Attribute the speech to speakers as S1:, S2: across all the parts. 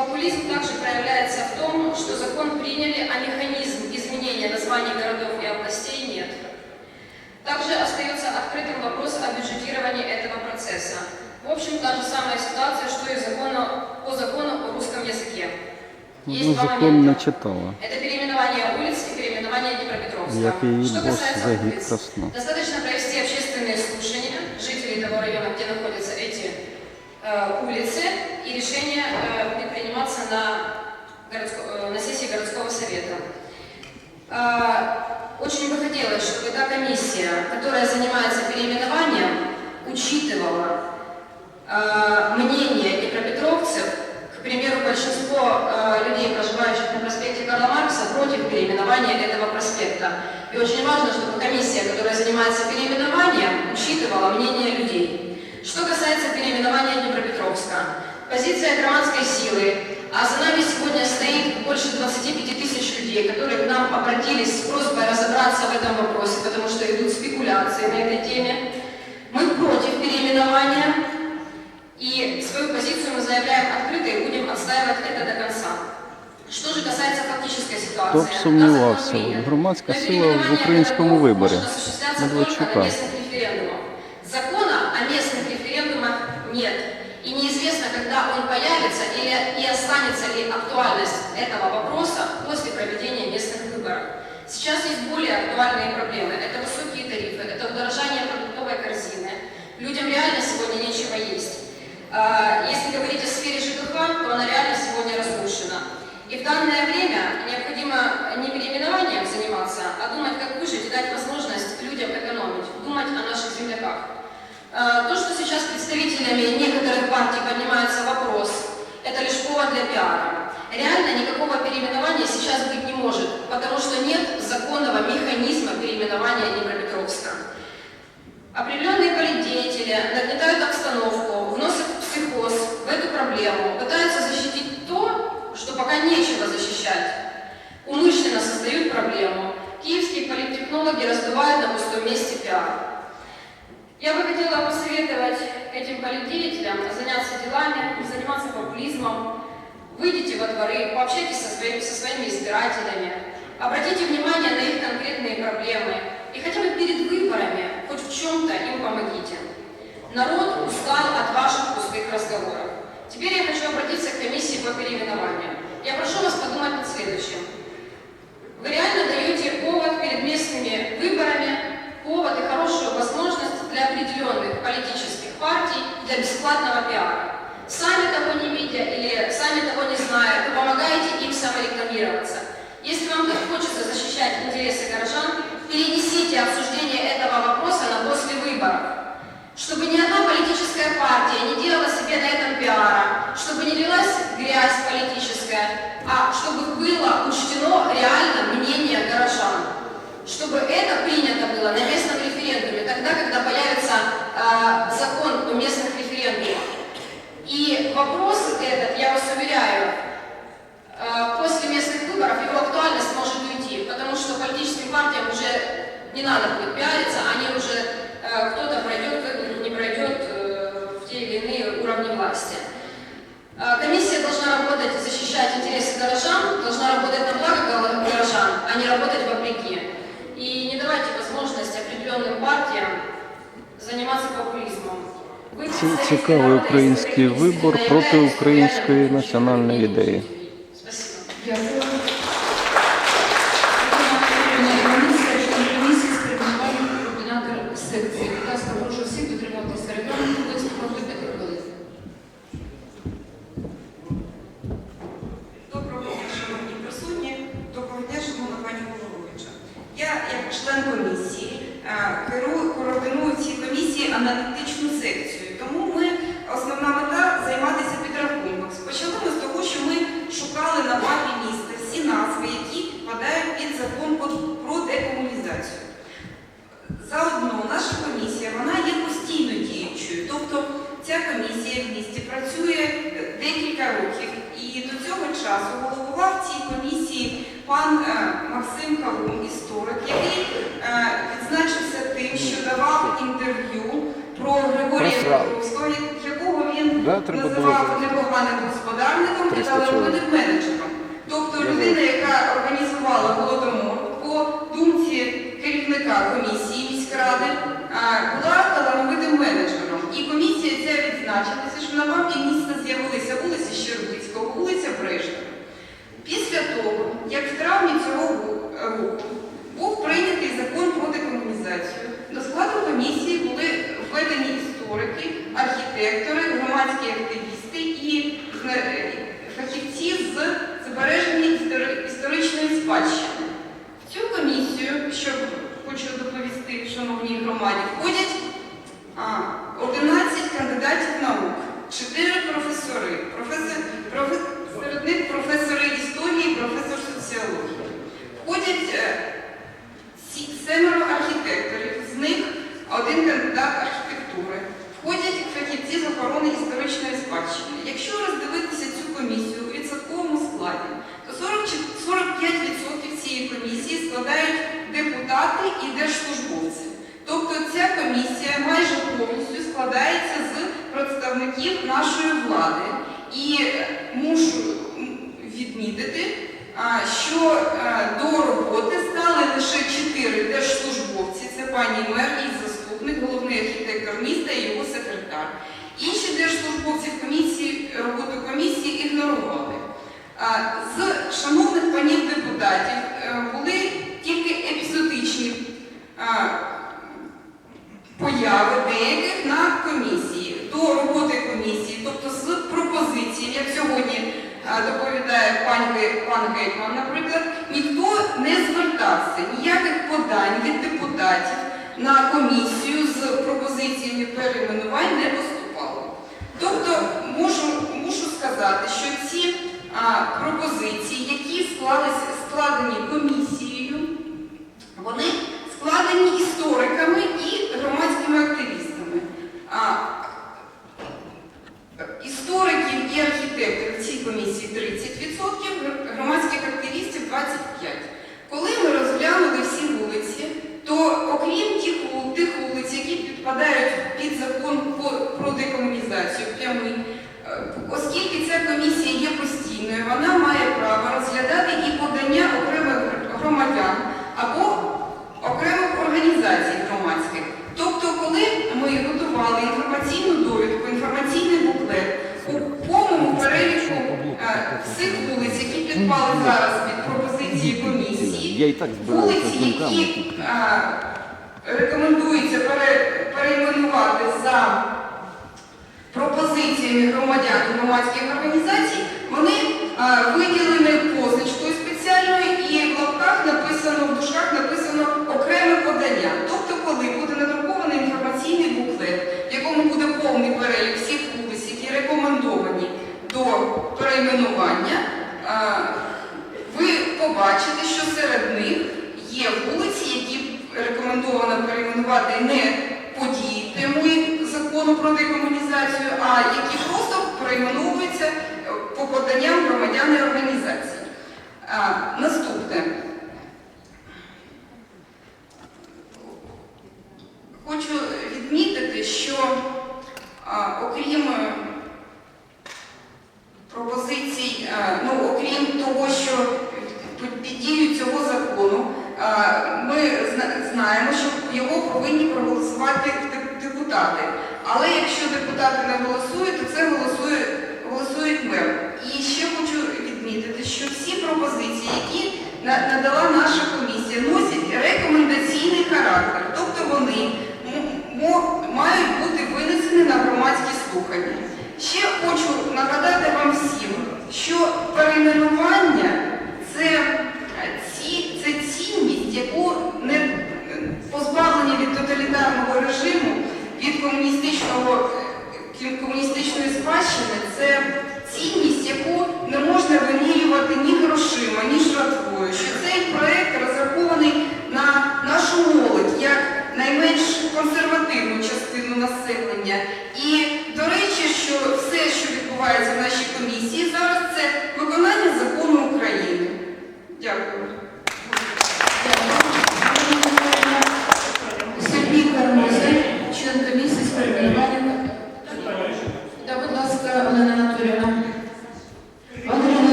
S1: Популизм также проявляется в том, что закон приняли, а механизм изменения названий городов и областей нет. Также остается открытым вопрос о бюджетировании этого процесса. В общем, та же самая ситуация, что и закона, по закону о русском языке. Есть
S2: Ну,
S1: два момента.
S2: читала.
S1: Это переименование улиц и переименование Днепропетровска. Что касается улиц, достаточно провести общественные слушания жителей того района, где э, улицы, и решение э, будет приниматься на, городско- э, на сессии городского совета. Очень бы хотелось, чтобы та комиссия, которая занимается переименованием, учитывала э, мнение днепропетровцев, к примеру, большинство э, людей, проживающих на проспекте Карла Маркса, против переименования этого проспекта. И очень важно, чтобы комиссия, которая занимается переименованием, учитывала мнение людей. Что касается переименования Днепропетровска, позиция громадской силы, а за нами сегодня стоит больше 25 тысяч людей, которые к нам обратились с просьбой разобраться в этом вопросе, потому что идут спекуляции на этой теме. Мы против переименования, и свою позицию мы заявляем открыто и будем отстаивать это до конца. Что же касается фактической ситуации,
S2: Хто б
S1: да,
S2: сумнівався,
S1: закон принят.
S2: громадська
S1: Но
S2: сила в
S1: переименование
S2: українському
S1: городов
S2: виборі
S1: может осуществляться только
S2: Медведчука.
S1: Если говорить о сфере ЖКХ, то она реально сегодня разрушена. И в данное время необходимо не переименованием заниматься, а думать, как выжить и дать возможность людям экономить, думать о наших земляках. Э, То, что сейчас представителями некоторых партий поднимается вопрос, это лишь повод для пиара. Реально никакого переименования сейчас быть не может, потому что нет законного механизма переименования Днепропетровска. Определенные политдеятели нагнетают обстановку, эту проблему, пытаются защитить то, что пока нечего защищать. Умышленно создают проблему. Киевские политтехнологи раздувают на пустом месте пиар. Я бы хотела посоветовать этим политдеятелям заняться делами, заниматься популизмом. Выйдите во дворы, пообщайтесь со своими, со своими избирателями, обратите внимание на их конкретные проблемы Теперь я хочу обратиться к комиссии по переименованию. Я прошу вас подумать над следующим. Вы реально даете повод перед местными выборами, повод и хорошую возможность для определенных политических партий для бесплатного пиара. Сами того не видя или сами того не зная, вы помогаете им саморекламироваться. Если вам так хочется защищать интересы горожан, перенесите обсуждение этого вопроса на после выборов. Чтобы ни одна политическая партия не делала себе на этом пиара, чтобы не лилась грязь политическая, а чтобы было учтено реально мнение горожан. Чтобы это принято было на местном референдуме, тогда, когда появится э, закон о местных референдумах. И вопрос этот, я вас уверяю, э, после местных выборов его актуальность может уйти, потому что политическим партиям уже не надо будет пиариться, они уже э, кто-то должна работать на благо горо- горожан, а не работать вопреки. И не давайте возможность определенным партиям заниматься популизмом. Вы
S2: Ці-
S1: представители
S2: Цікавий
S1: народа,
S2: український
S1: если вы
S2: вибор
S1: наявляетесь
S2: проти української
S1: реальными
S2: національної
S1: представителями
S2: ідеї.
S3: На мапі міста з'явилися вулиця Щербицького, вулиця Брештова. Після того, як в травні цього року був прийнятий закон про декомунізацію, до складу комісії були введені історики, архітектори, громадські активісти і фахівці з збереження історичної спадщини. В цю комісію, що хочу доповісти шановній громаді, входять 11 кандидатів наук, 4 професори, професор, профе- серед них професори історії, професор соціології. Входять е, семеро архітекторів, з них один кандидат архітектури. Входять фахівці з охорони історичної спадщини. Якщо роздивитися цю комісію у відсотковому складі, то 40 45% цієї комісії складають депутати і держслужбовці. Тобто ця комісія майже повністю складається з представників нашої влади. І е, мушу відмітити, що до роботи стали лише чотири держслужбовці. Це пані мер і заступник, головний архітектор міста і його секретар. Інші держслужбовці комісії, роботу комісії ігнорували. З шановних панів депутатів е, були тільки епізодичні появи доповідає пан, Ге- Гетьман, наприклад, ніхто не звертався, ніяких подань від депутатів на комісію з пропозиціями перейменувань не поступало. Тобто можу, мушу сказати, що ці а, пропозиції, які склалися, складені комісією, вони складені істориками і громадськими активістами. А, істориків і архітекторів в цій комісії 30%, гр- громадських активістів 25%. Коли ми розглянули всі вулиці, то окрім тих, вул- тих вулиць, які підпадають під закон по- про декомунізацію прямий, е, оскільки ця комісія є постійною, вона має право розглядати і подання окремих гр- громадян або окремих організацій громадських. Тобто, коли ми готували інформаційну довідку, інформаційний буклет у повному переліку е, всіх вулиць, які підпали зараз під пропозиції комісії,
S2: Я і так збираюся з думками.
S3: які е, рекомендується пере- перейменувати за пропозиціями громадян і громадських організацій, вони е, виділені позначкою спеціальною і в лапках написано, в дужках написано окреме подання. Тобто, коли буде надрукований інформаційний буклет, в якому буде повний перелік всіх вулиць, які рекомендовані до перейменування, е, ви побачите, що серед них є вулиці, які рекомендовано перейменувати не по дії прямої закону про декомунізацію, а які просто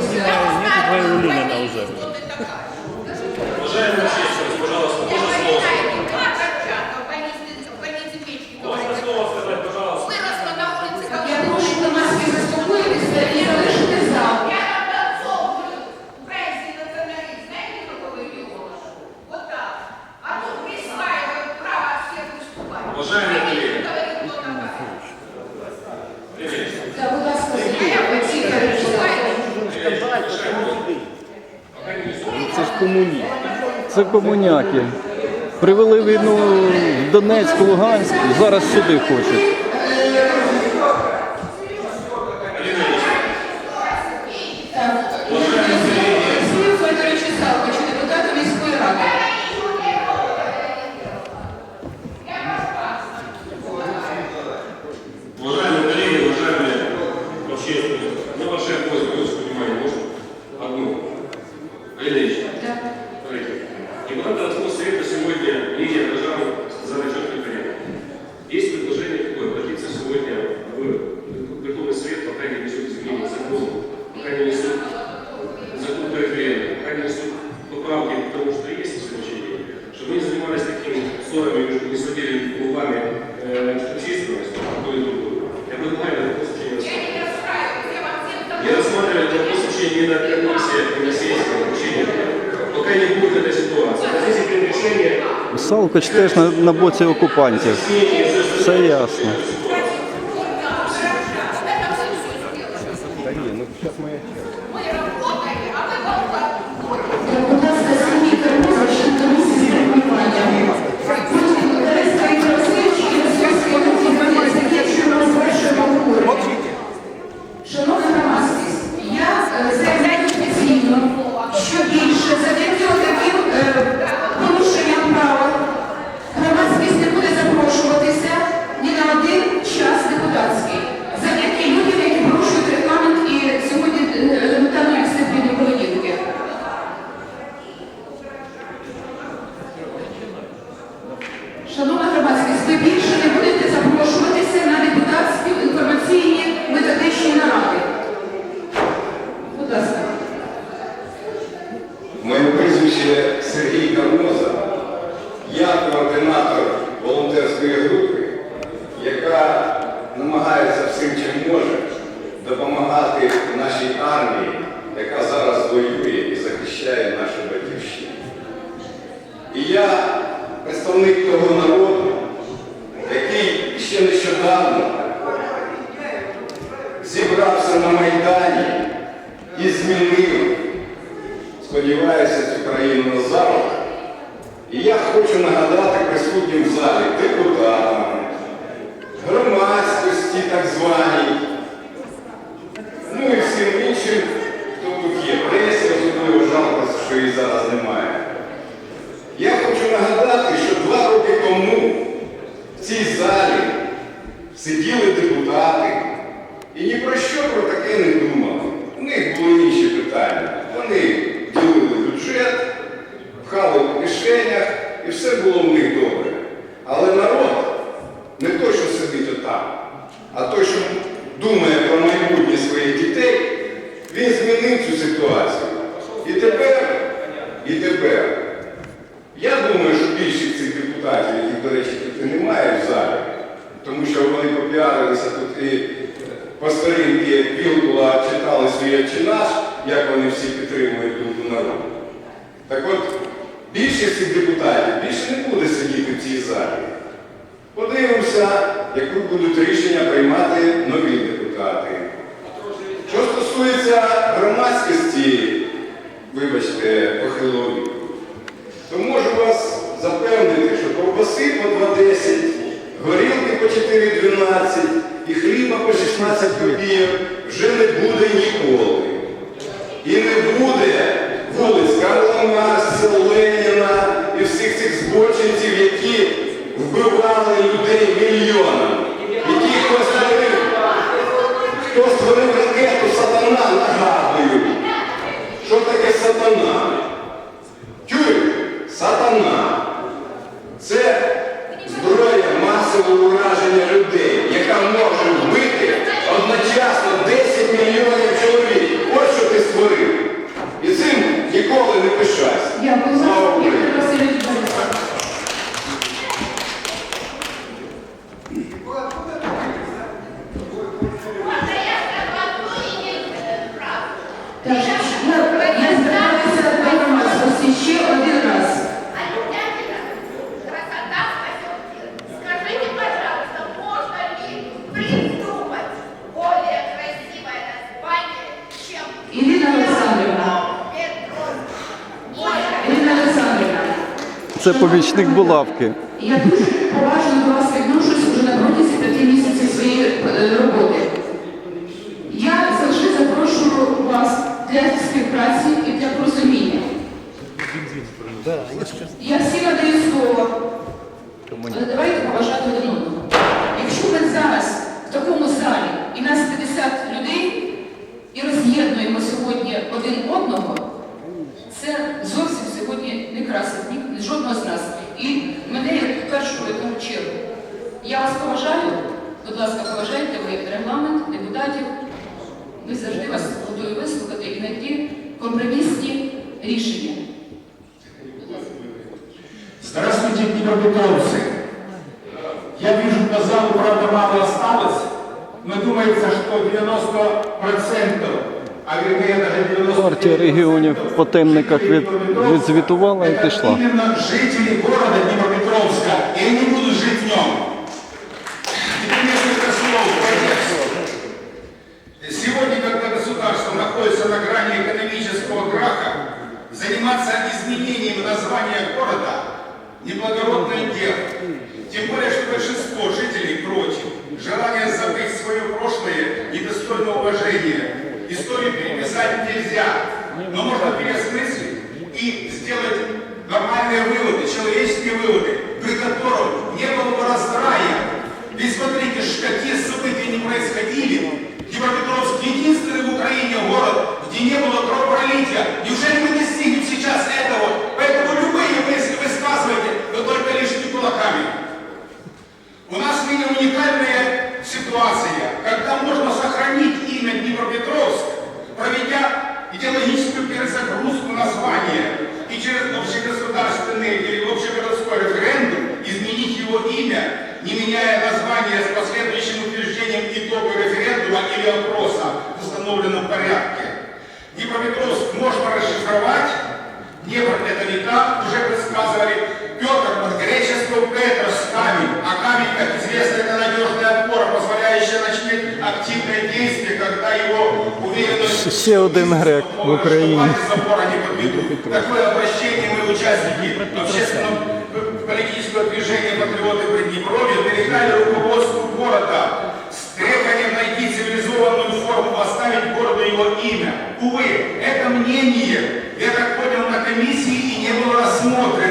S3: 现在也不会有理念了。Ну, це
S4: ж комуні. Це комуняки. Привели війну в Донецьк, Луганськ, зараз сюди хочуть. Янукович теж на, на боці окупантів. Все ясно.
S5: Ситуацію. І тепер, і тепер, я думаю, що більшість цих депутатів, яких, до речі, тут немає в залі, тому що вони попіарилися тут і по сторінки Вілкула читали свій «Отче наш, як вони всі підтримують думку народу. Так от, більшість цих депутатів більше не буде сидіти в цій залі. Подивимося, які будуть рішення приймати нові депутати. Що стосується громадськості, вибачте, похилого віку, то можу вас запевнити, що ковбаси по 2,10, горілки по 4,12 і хліба по 16 копійок вже не буде ніколи. І не буде вулиць Карла Марса, Леніна і всіх цих збочинців, які вбивали людей мільйонами. Які хто хто створив ракету сатана, нагадую. Що таке сатана? Чуєте? Сатана. Це зброя масового ураження людей, яка може вбити одночасно 10 мільйонів чоловік. Ось що ти створив. І цим ніколи не пишайся.
S4: Це помічник булавки.
S6: я дуже поважно до вас відношусь вже на протязі п'яти місяців своєї е, роботи. Я завжди запрошую вас для співпраці і для порозуміння. Я всім надаю слово. Але давайте поважати один одного. Якщо ми зараз в такому залі і нас 50 людей і роз'єднуємо сьогодні один одного, це зовсім сьогодні не ні жодного з нас. І мене як першу яку чергу. Я вас поважаю, будь ласка, поважайте ви регламент, депутатів. Ми завжди вас готові вислухати і знайти компромісні рішення.
S7: Здравствуйте, днепропетровцы. Я вижу, по залу, правда, мало осталось, но думается, что 90%, а вернее даже 90%
S4: Партія регіонів по темниках від, відзвітувала і
S7: это
S4: пішла.
S7: именно жители города Днепропетровска, и они будут жить в нем. Теперь несколько слов по тексту. Сегодня, когда государство находится на грани экономического краха, заниматься изменением названия города – неблагородное дело. Тем более, что большинство жителей против. Желание забыть свое прошлое недостойно уважения. Историю переписать нельзя, но можно переосмыслить и сделать нормальные выводы, человеческие выводы, при котором не было бы раздрая. Ведь смотрите, какие события не происходили. Днепропетровск единственный в Украине город, где не было кровопролития. Неужели мы достигнем сейчас этого? Поэтому любые мысли высказывайте, но только лишь не кулаками. У нас ныне уникальная ситуация, когда можно сохранить имя Днепропетровск, проведя идеологическую перезагрузку названия и через общегосударственный или общегородской референдум изменить его имя, не меняя название с последующим утверждением итога референдума или опроса
S4: Ще один грек в Україні.
S7: Такое обращение мы, участники общественного политического движения «Патриоты Приднепровья», передали руководству города с требованием найти цивилизованную форму, оставить городу его имя. Увы, это мнение, я так понял, на комиссии и не было рассмотрено.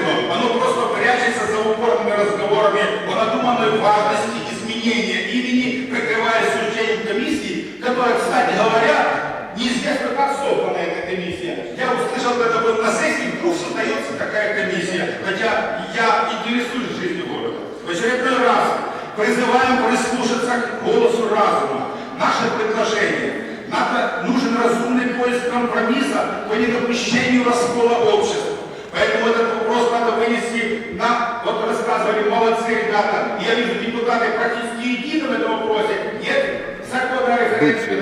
S7: хотя я интересуюсь жизнью города. В очередной раз призываем прислушаться к голосу разума. Наше предложение. Надо, нужен разумный поиск компромисса по недопущению раскола общества. Поэтому этот вопрос надо вынести на, вот рассказывали, молодцы ребята, я вижу, депутаты практически едины в этом вопросе. Нет закона о референдуме.